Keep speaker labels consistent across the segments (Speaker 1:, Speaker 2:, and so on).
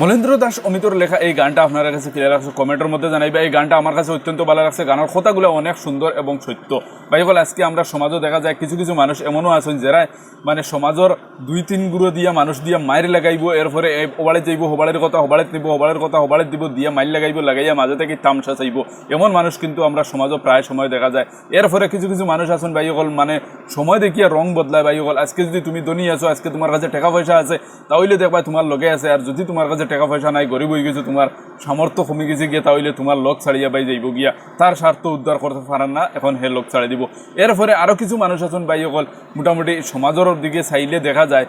Speaker 1: মলেন্দ্র দাস অমিতর লেখা এই গানটা আপনার কাছে ক্লিয়ার লাগছে কমেন্টের মধ্যে জানাইবা। এই গানটা আমার কাছে অত্যন্ত ভালো লাগছে। গানের কথাগুলো অনেক সুন্দর এবং সত্য। ভাই বল আজকে আমরা সমাজও দেখা যায়, কিছু কিছু মানুষ এমনও আছেন যারা মানে সমাজের দুই তিন গুঁড়ো দিয়া মানুষ দিয়া মায়ের লাগাইব, এরপরে ওবাড়ে যাইব, হবাড়ের কথা হবাড়ে দিব, হবাড়ের কথা হবাড়ে দিব, দিয়া মাইর লাগাইব, লাগাইয়া মাঝে থেকে তামসা চাইব। এমন মানুষ কিন্তু আমরা সমাজও প্রায় সময় দেখা যায়। এরপরে কিছু কিছু মানুষ আছেন ভাই অকল মানে সময় দেখিয়া রং বদলায় ভাই অকল আজকে যদি তুমি ধনী আছো, আজকে তোমার কাছে টাকা পয়সা আছে, তাহলে দেখবা তোমার লগে আছে, আর যদি তোমার কাছে টাকা পয়সা নাই, গরিব হয়ে গেছো, তোমার সামর্থ্য কমে গেছে গিয়ে, তাহলে তোমার লোক ছাড়িয়া বাই যাইব গিয়া। তার স্বার্থ উদ্ধার করতে পারেন না, এখন হে লোক ছাড়িয়ে দিব। এর ফলে আরও কিছু মানুষ আছেন বাইসকল মোটামুটি সমাজের দিকে চাইলে দেখা যায়,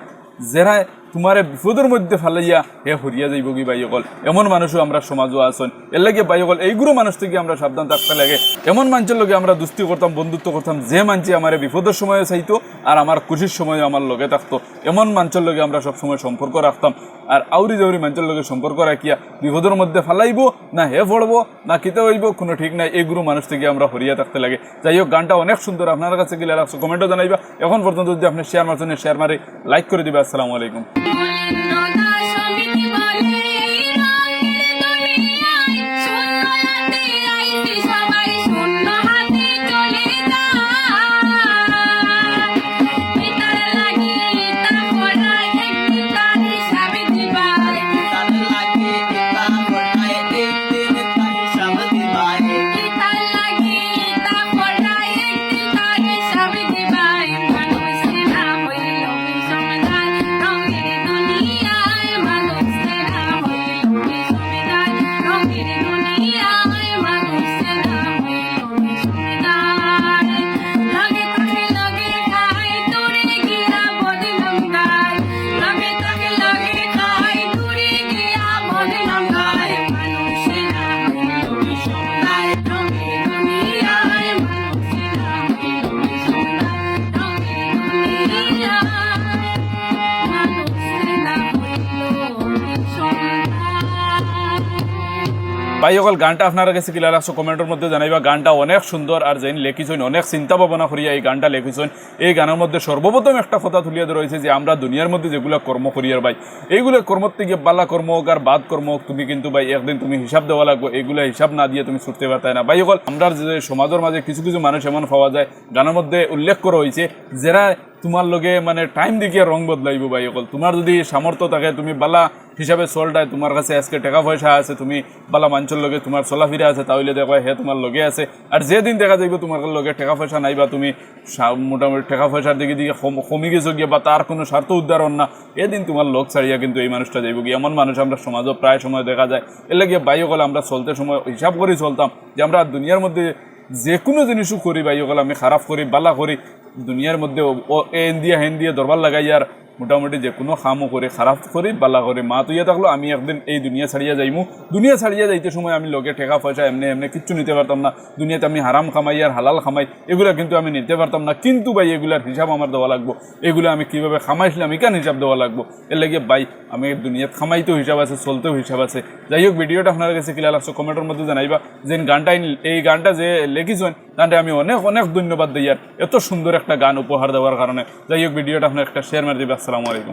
Speaker 1: যারা তোমারে বিপদের মধ্যে ফালাইয়া হে হরিয়া যাইব কি ভাই অকল এমন মানুষও আমরা সমাজও আছেন। এর লাগে ভাই অকল এইগুলো মানুষ থেকে আমরা সাবধান থাকতে লাগে। এমন মানুষের লগে আমরা দুস্তি করতাম, বন্ধুত্ব করতাম, যে মানছি আমার বিপদের সময় চাইতো আর আমার খুশির সময় আমার লগে থাকতো। এমন মানুষের লগে আমরা সবসময় সম্পর্ক রাখতাম। আর আউরি জাউরি মানুষের লগে সম্পর্ক রাখিয়া বিপদের মধ্যে ফেলাইব, না হে পড়ব, না কিতে হইব, কোনো ঠিক নাই এইগুলো মানুষ থেকে আমরা হরিয়া থাকতে লাগে। যাই হোক গানটা অনেক সুন্দর। আপনার কাছে গেলে রাখছো কমেন্টও জানাইবা। এখন পর্যন্ত যদি আপনি শেয়ার মারছেন শেয়ার মারি লাইক করে দিবে। আসসালামু আলাইকুম। Bye. ভাই, অকল গানটা আপনার কাছে কিলা লাগছো কমেন্টের মধ্যে জানাইবা, গানটা অনেক সুন্দর আর যেন লেখিছেন অনেক চিন্তা ভাবনা করিয়া এই গানটা লেখিছেন এই গানের মধ্যে সর্বপ্রথম একটা কথা তুলিয়া রয়েছে যে আমরা দুনিয়ার মধ্যে যেগুলো কর্ম করিয়ার ভাই, এইগুলো কর্মর থেকে বালা কর্ম হোক আর বাদ কর্ম হোক তুমি কিন্তু ভাই একদিন তুমি হিসাব দেওয়া লাগবে, এইগুলো হিসাব না দিয়ে তুমি ছুটতে পারতাই না। ভাই, অকল আমরা যে সমাজের মাঝে কিছু কিছু মানুষ এমন পাওয়া যায় গানের মধ্যে উল্লেখ করা হয়েছে যারা তোমার লগে মানে টাইম দেখিয়ে রং বদলাইব ভাই অকল। তোমার যদি সামর্থ্য থাকে, তুমি বালা হিসাবে চলটায় তোমার কাছে আজকে টাকা পয়সা আছে, তুমি বালা মাঞ্চল লগে তোমার চলাফিরা আছে, তাহলে দেখো হে তোমার লগে আছে। আর যেদিন দেখা যাইব তোমার লগে টাকা পয়সা নাই বা তুমি মোটামুটি টাকা পয়সার দিকে দিকে কম- গেছো গিয়ে বা তার কোনো স্বার্থ উদ্ধারণ না, এদিন তোমার লোক ছাড়িয়া কিন্তু এই মানুষটা যাইব গিয়ে। এমন মানুষ আমরা সমাজও প্রায় সময় দেখা যায়। এর লাগে বাইও গেলে আমরা চলতে সময় হিসাব করেই চলতাম যে আমরা দুনিয়ার মধ্যে যে কোনো জিনিসও করি বাইও গেলে আমি খারাপ করি, বালা করি দুনিয়ার মধ্যে ও- এন দিয়ে হেন দিয়ে দরবার লাগাই আর মোটামুটি যে কোনো খামও করে, খারাপ করি, বালা করে, মা তুইয়া থাকল, আমি একদিন এই দুনিয়া ছাড়িয়া যাইমু। দুনিয়া ছাড়িয়া যাইতে সময় আমি লোকে টাকা পয়সা এমনি এমনি কিচ্ছু নিতে পারতাম না। দুনিয়াতে আমি হারাম খামাই আর হালাল খামাই, এগুলো কিন্তু আমি নিতে পারতাম না। কিন্তু ভাই, এগুলার হিসাব আমার দেওয়া লাগবো। এগুলো আমি কীভাবে খামাইছিলাম ইকান হিসাব দেওয়া লাগবো। এর লাগে ভাই, আমি দুনিয়াত খামাইতেও হিসাব আছে, চলতেও হিসাব আছে। যাই হোক, ভিডিওটা আপনার কাছে ক্লিয়ার লাগছে, কমেন্টের মধ্যে জানাইবা। যে গানটা এই গানটা যে লেখিছেন গানটা আমি অনেক অনেক ধন্যবাদ দিই। আর এত সুন্দর একটা গান উপহার দেওয়ার কারণে। যাই হোক, ভিডিওটা আপনার একটা শেয়ার মারি দিবে। আসসালামু আলাইকুম।